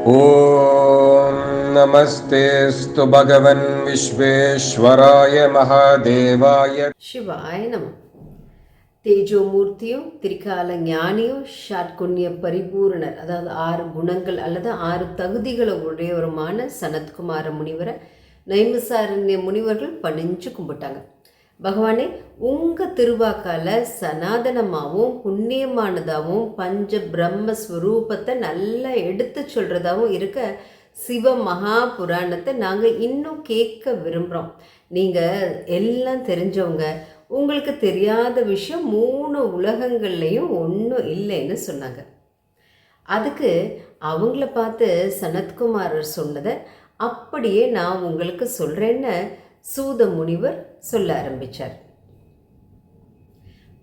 ॐ नमस्तेऽस्तु भगवन् विश्वेश्वराय महादेवाय சிவாய நம தேஜோமூர்த்தியும் திரிகால ஞானியும் ஷாட்குண்ய பரிபூரணர் அதாவது ஆறு குணங்கள் அல்லது ஆறு தகுதிகளை உடையவருமான சனத்குமார முனிவரை நைமிசாரண்ய முனிவர்கள் பணிஞ்சு கும்பிட்டாங்க பகவானே உங்கள் திருவாக்கால சனாதனமாகவும் புண்ணியமானதாகவும் பஞ்ச பிரம்ம ஸ்வரூபத்தை நல்லா எடுத்து சொல்கிறதாகவும் இருக்க சிவ மகா புராணத்தை நாங்கள் இன்னும் கேட்க விரும்புகிறோம் நீங்கள் எல்லாம் தெரிஞ்சவங்க உங்களுக்கு தெரியாத விஷயம் மூணு உலகங்கள்லேயும் ஒன்றும் இல்லைன்னு சொன்னாங்க. அதுக்கு அவங்கள பார்த்து சனத்குமாரர் சொன்னதை அப்படியே நான் உங்களுக்கு சொல்கிறேன்னு சூத முனிவர் சொல்ல ஆரம்பித்தார்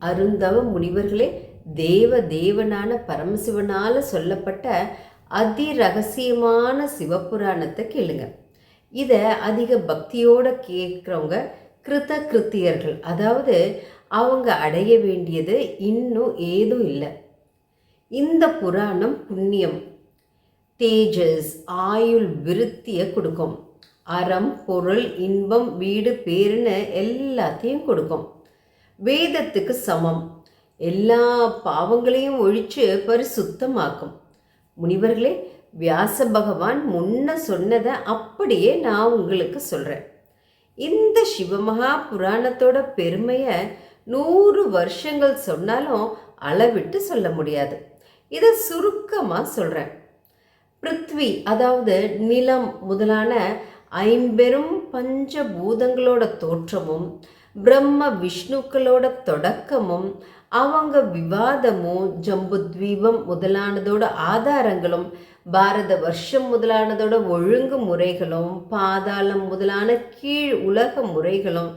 அருந்தவ முனிவர்களே தேவ தேவனான பரமசிவனால் சொல்லப்பட்ட அதி ரகசியமான சிவபுராணத்தை கேளுங்க. இதை அதிக பக்தியோடு கேட்குறவங்க கிருத கிருத்தியர்கள் அதாவது அவங்க அடைய வேண்டியது இன்னும் ஏதும் இல்லை. இந்த புராணம் புண்ணியம் தேஜஸ் ஆயுள் விருத்தியை கொடுக்கும். அறம் பொருள் இன்பம் வீடு பேருன்னு எல்லாத்தையும் கொடுக்கும். வேதத்துக்கு சமம். எல்லா பாவங்களையும் ஒழித்து பரிசுத்தமாக்கும். முனிவர்களே வியாச பகவான் முன்ன சொன்னதை அப்படியே நான் உங்களுக்கு சொல்கிறேன் இந்த சிவமகா புராணத்தோட பெருமையை நூறு வருஷங்கள் சொன்னாலும் அளவிட்டு சொல்ல முடியாது. இதை சுருக்கமாக சொல்கிறேன் பிருத்வி அதாவது நிலம் முதலான ஐம்பெரும் பஞ்சபூதங்களோட தோற்றமும் பிரம்ம விஷ்ணுக்களோட தொடக்கமும் அவங்க விவாதமும் ஜம்புத்வீபம் முதலானதோட ஆதாரங்களும் பாரத வருஷம் முதலானதோட ஒழுங்கு முறைகளும் பாதாளம் முதலான கீழ் உலக முறைகளும்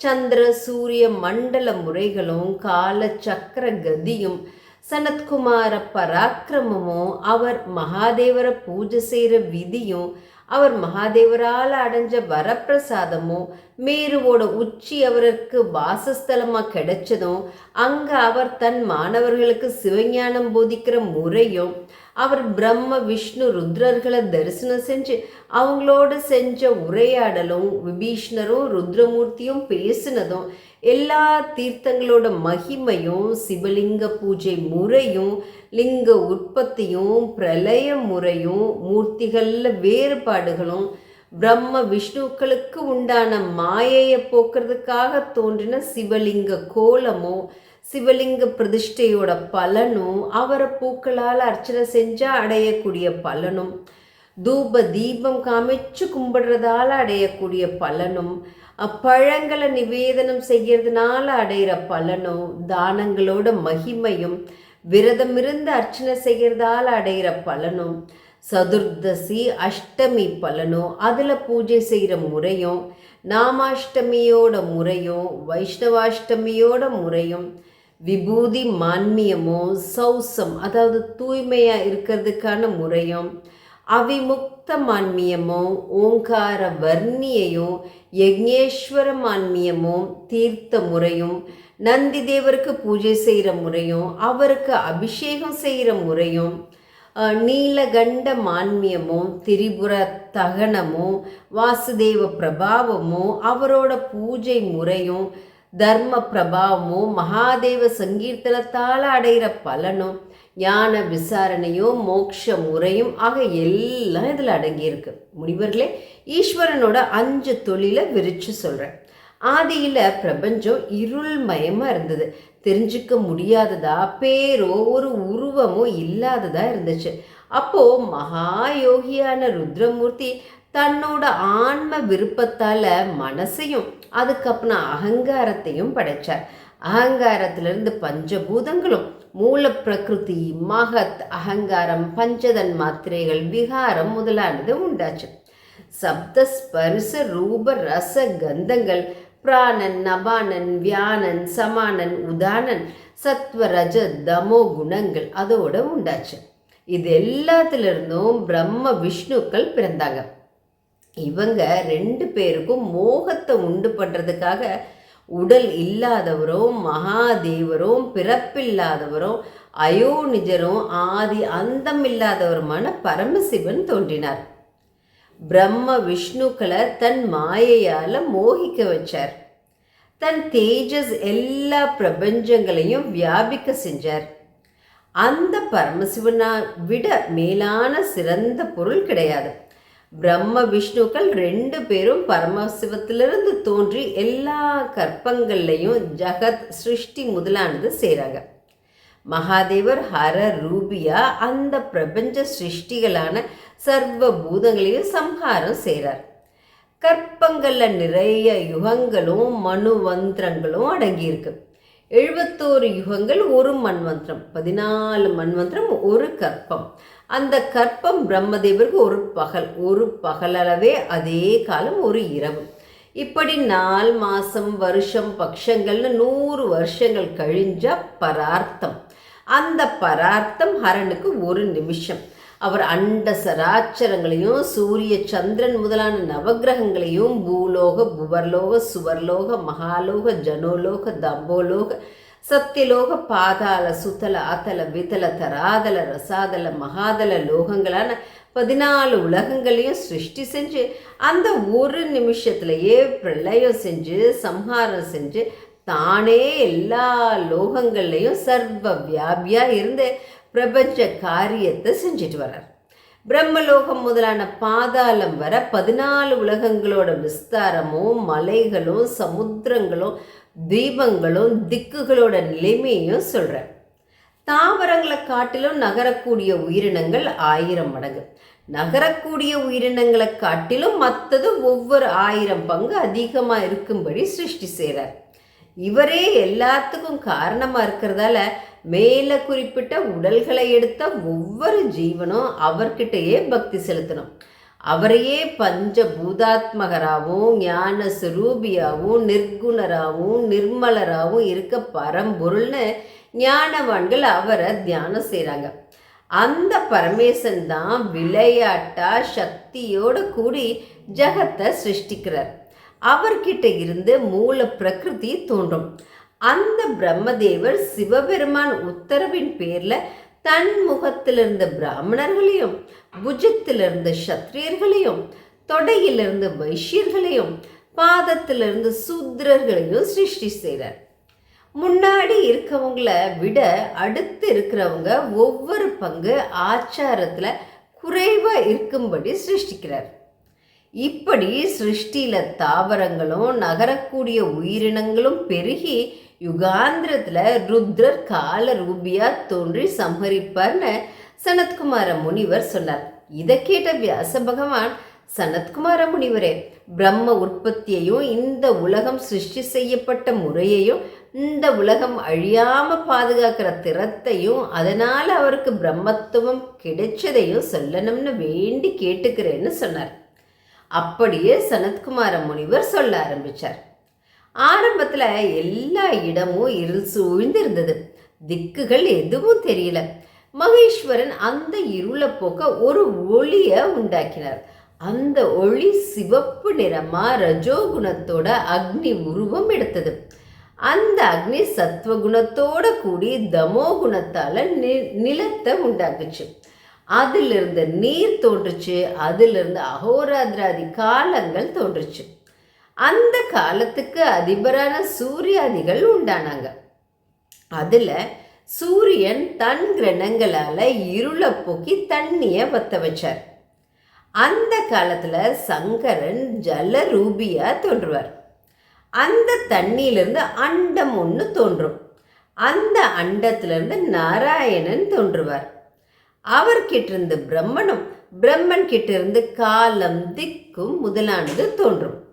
சந்திர சூரிய மண்டல முறைகளும் கால சக்கர கதியும் சனத்குமார பராக்கிரமமும் அவர் மகாதேவரை பூஜை செய்கிற விதியும் அவர் மகாதேவரால் அடைஞ்ச வரப்பிரசாதமும் மேருவோட உச்சி அவருக்கு வாசஸ்தலமாக கிடைச்சதும் அங்கே அவர் தன் மாணவர்களுக்கு சிவஞானம் போதிக்கிற முறையும் அவர் பிரம்ம விஷ்ணு ருத்ரர்களை தரிசனம் செஞ்சு அவங்களோட செஞ்ச உரையாடலும் விபீஷ்ணரும் ருத்ரமூர்த்தியும் பேசினதும் எல்லா தீர்த்தங்களோட மகிமையும் சிவலிங்க பூஜை முறையும் லிங்க உற்பத்தியும் பிரளய முறையும் மூர்த்திகளில் வேறுபாடுகளும் பிரம்ம விஷ்ணுக்களுக்கு உண்டான மாயையை போக்குறதுக்காக தோன்றின சிவலிங்க கோலமும் சிவலிங்க பிரதிஷ்டையோட பலனும் அவரை பூக்களால் அர்ச்சனை செஞ்சால் அடையக்கூடிய பலனும் தூப தீபம் காமிச்சு கும்பிடுறதால அடையக்கூடிய பலனும் பழங்களை நிவேதனம் செய்யறதுனால அடையிற பலனும் தானங்களோட மகிமையும் விரதம் இருந்து அர்ச்சனை செய்கிறதால அடையிற பலனும் சதுர்தசி அஷ்டமி பலனும் அதில் பூஜை செய்கிற முறையும் நாமாஷ்டமியோட முறையும் வைஷ்ணவாஷ்டமியோட முறையும் விபூதி மான்மியமோ சௌசம் அதாவது தூய்மையாக இருக்கிறதுக்கான முறையும் அவிமுக்த மான்மியமோ ஓங்கார வர்ணியையும் யக்ஞேஸ்வர மான்மியமும் தீர்த்த முறையும் நந்தி தேவருக்கு பூஜை செய்கிற முறையும் அவருக்கு அபிஷேகம் செய்கிற முறையும் நீலகண்ட மான்மியமும் திரிபுர தகனமும் வாசுதேவ பிரபாவமும் அவரோட பூஜை முறையும் தர்ம பிரபாவமும் மகாதேவ சங்கீர்த்தனத்தால் அடைகிற பலனும் ஞான விசாரணையும் மோட்ச முறையும் ஆக எல்லாம் இதில் அடங்கியிருக்கு. முனிவர்களே ஈஸ்வரனோட அஞ்சு தொழிலை விரிச்சு சொல்கிறேன் ஆதியில் பிரபஞ்சம் இருள்மயமாக இருந்தது. தெரிஞ்சுக்க முடியாததா பேரோ ஒரு உருவமோ இல்லாததா இருந்துச்சு. அப்போ மகா யோகியான ருத்ரமூர்த்தி தன்னோட ஆன்ம விருப்பத்தால் மனசையும் அதுக்கப்புறம் அகங்காரத்தையும் படைச்சார். அகங்காரத்திலிருந்து பஞ்சபூதங்களும் மூல பிரகிருதி மகத் அகங்காரம் பஞ்சதன் மாத்திரைகள் விகாரம் முதலானது உண்டாச்சு. சப்த ஸ்பரிச ரூப ரச கந்தங்கள் பிராணன் நபானன் வியானன் சமானன் உதானன் சத்வரஜ தமோ குணங்கள் அதோட உண்டாச்சு. இது எல்லாத்திலிருந்தும் பிரம்ம விஷ்ணுக்கள் பிறந்தாங்க. இவங்க ரெண்டு பேருக்கும் மோகத்தை உண்டு பண்ணுறதுக்காக உடல் இல்லாதவரும் மகாதேவரும் பிறப்பில்லாதவரும் அயோனிஜரும் ஆதி அந்தம் இல்லாதவருமான பரமசிவன் தோன்றினார். பிரம்ம விஷ்ணுக்களை தன் மாயையால் மோகிக்க வச்சார். தன் தேஜஸ் எல்லா பிரபஞ்சங்களையும் வியாபிக்க செஞ்சார். அந்த பரமசிவனா விட மேலான சிறந்த பொருள் கிடையாது. பிரம்ம விஷ்ணுக்கள் ரெண்டு பேரும் பரமசிவத்திலிருந்து தோன்றி எல்லா கற்பங்கள்லையும் ஜகத் சிருஷ்டி முதலானது செய்கிறாங்க மகாதேவர் ஹர ரூபியா அந்த பிரபஞ்ச சிருஷ்டிகளான சர்வ பூதங்களையும் சம்ஹாரம் செய்கிறார் கற்பங்களில் நிறைய யுகங்களும் மனுவந்திரங்களும் அடங்கியிருக்கு. எழுபத்தோரு யுகங்கள் ஒரு மண்வந்திரம் பதினாலு மண்வந்திரம் ஒரு கற்பம். அந்த கற்பம் பிரம்மதேவருக்கு ஒரு பகல் ஒரு பகலளவே அதே காலம் ஒரு இரவு. இப்படி நாலு மாதம் வருஷம் பக்ஷங்கள்னு நூறு வருஷங்கள் கழிஞ்ச பரார்த்தம். அந்த பரார்த்தம் ஹரனுக்கு ஒரு நிமிஷம். அவர் அண்ட சராச்சரங்களையும் சூரிய சந்திரன் முதலான நவகிரகங்களையும் பூலோக புவர்லோக சுவர்லோக மகாலோக ஜனோலோக தம்போலோக சத்தியலோக பாதாள சுத்தல அத்தல வித்தல தராதல ரசாதல மகாதல லோகங்களான பதினாலு உலகங்களையும் சிருஷ்டி செஞ்சு அந்த ஒரு நிமிஷத்துலையே பிரளயம் செஞ்சு சம்ஹாரம் செஞ்சு தானே எல்லா லோகங்கள்லையும் சர்வ வியாபியாக இருந்து பிரபஞ்ச காரியத்தை செஞ்சுட்டு வர்றார். பிரம்மலோகம் முதலான பாதாளம் வர பதினாலு உலகங்களோட விஸ்தாரமும் மலைகளும் சமுத்திரங்களும் தீபங்களும் திக்குகளோட நிலைமையும் சொல்கிறார் தாவரங்களை காட்டிலும் நகரக்கூடிய உயிரினங்கள் ஆயிரம் மடங்கு. நகரக்கூடிய உயிரினங்களை காட்டிலும் மற்றது ஒவ்வொரு ஆயிரம் பங்கு அதிகமாக இருக்கும்படி சிருஷ்டி செய்கிறார் இவரே எல்லாத்துக்கும் காரணமாக இருக்கிறதால மேலே குறிப்பிட்ட உடல்களை எடுத்த ஒவ்வொரு ஜீவனும் அவர்கிட்டயே பக்தி செலுத்தணும். அவரையே பஞ்ச பூதாத்மகராகவும் ஞான சுரூபியாகவும் நிர்குணராகவும் நிர்மலராகவும் இருக்க பரம்பொருள்னு ஞானவான்கள் அவரை தியானம் செய்கிறாங்க அந்த பரமேசன் தான் விளையாட்டா சக்தியோட கூடி ஜகத்தை சிருஷ்டிக்கிறார். அவர்கிட்ட இருந்து மூல பிரகிருதி தோன்றும். அந்த பிரம்மதேவர் சிவபெருமான் உத்தரவின் பேர்ல தன் முகத்திலிருந்த பிராமணர்களையும் புஜத்திலிருந்து சத்திரியர்களையும் தொடையிலிருந்து வைஷ்யர்களையும் பாதத்திலிருந்து சூத்ரர்களையும் சிருஷ்டி செய்கிறார் முன்னாடி இருக்கவங்கள விட அடுத்து இருக்கிறவங்க ஒவ்வொரு பங்கு ஆச்சாரத்தில் குறைவாக இருக்கும்படி சிருஷ்டிக்கிறார். இப்படி சிருஷ்டியில் தாவரங்களும் நகரக்கூடிய உயிரினங்களும் பெருகி யுகாந்திரத்தில் ருத்ரர் கால ரூபியா தோன்றி சம்ஹரிப்பார்னு சனத்குமார முனிவர் சொன்னார். இதை கேட்ட வியாச பகவான் சனத்குமார முனிவரே பிரம்ம உற்பத்தியையும் இந்த உலகம் சிருஷ்டி செய்யப்பட்ட முறையையும் இந்த உலகம் அழியாம பாதுகாக்கிற திறத்தையும் அதனால அவருக்கு பிரம்மத்துவம் கிடைச்சதையும் சொல்லணும்னு வேண்டி கேட்டுக்கிறேன்னு சொன்னார். அப்படியே சனத்குமார முனிவர் சொல்ல ஆரம்பிச்சார். ஆரம்பத்தில் எல்லா இடமும் இருள் சூழ்ந்து இருந்தது திக்குகள் எதுவும் தெரியல. மகேஸ்வரன் அந்த இருளை போக்க ஒரு ஒளியை உண்டாக்கினார். அந்த ஒளி சிவப்பு நிறமா ரஜோகுணத்தோட அக்னி உருவம் எடுத்தது. அந்த அக்னி சத்வகுணத்தோட கூடி தமோ குணத்தால நி நிலத்தை உண்டாக்குச்சு. அதிலிருந்து நீர் தோன்றுச்சு. அதிலிருந்து அகோராதிராதி காலங்கள் தோன்றுச்சு. அந்த காலத்துக்கு அதிபரான சூரியாதிகள் உண்டானாங்க. அதில் சூரியன் தன் கிரணங்களால் இருளை போக்கி தண்ணியை வத்த வச்சார். அந்த காலத்தில் சங்கரன் ஜல ரூபியா தோன்றுவார். அந்த தண்ணியிலிருந்து அண்டம் ஒன்று தோன்றும். அந்த அண்டத்திலிருந்து நாராயணன் தோன்றுவார். அவர்கிட்டிருந்து பிரம்மனும் பிரம்மன் கிட்டிருந்து காலம் திக்கும் முதலானது தோன்றும்.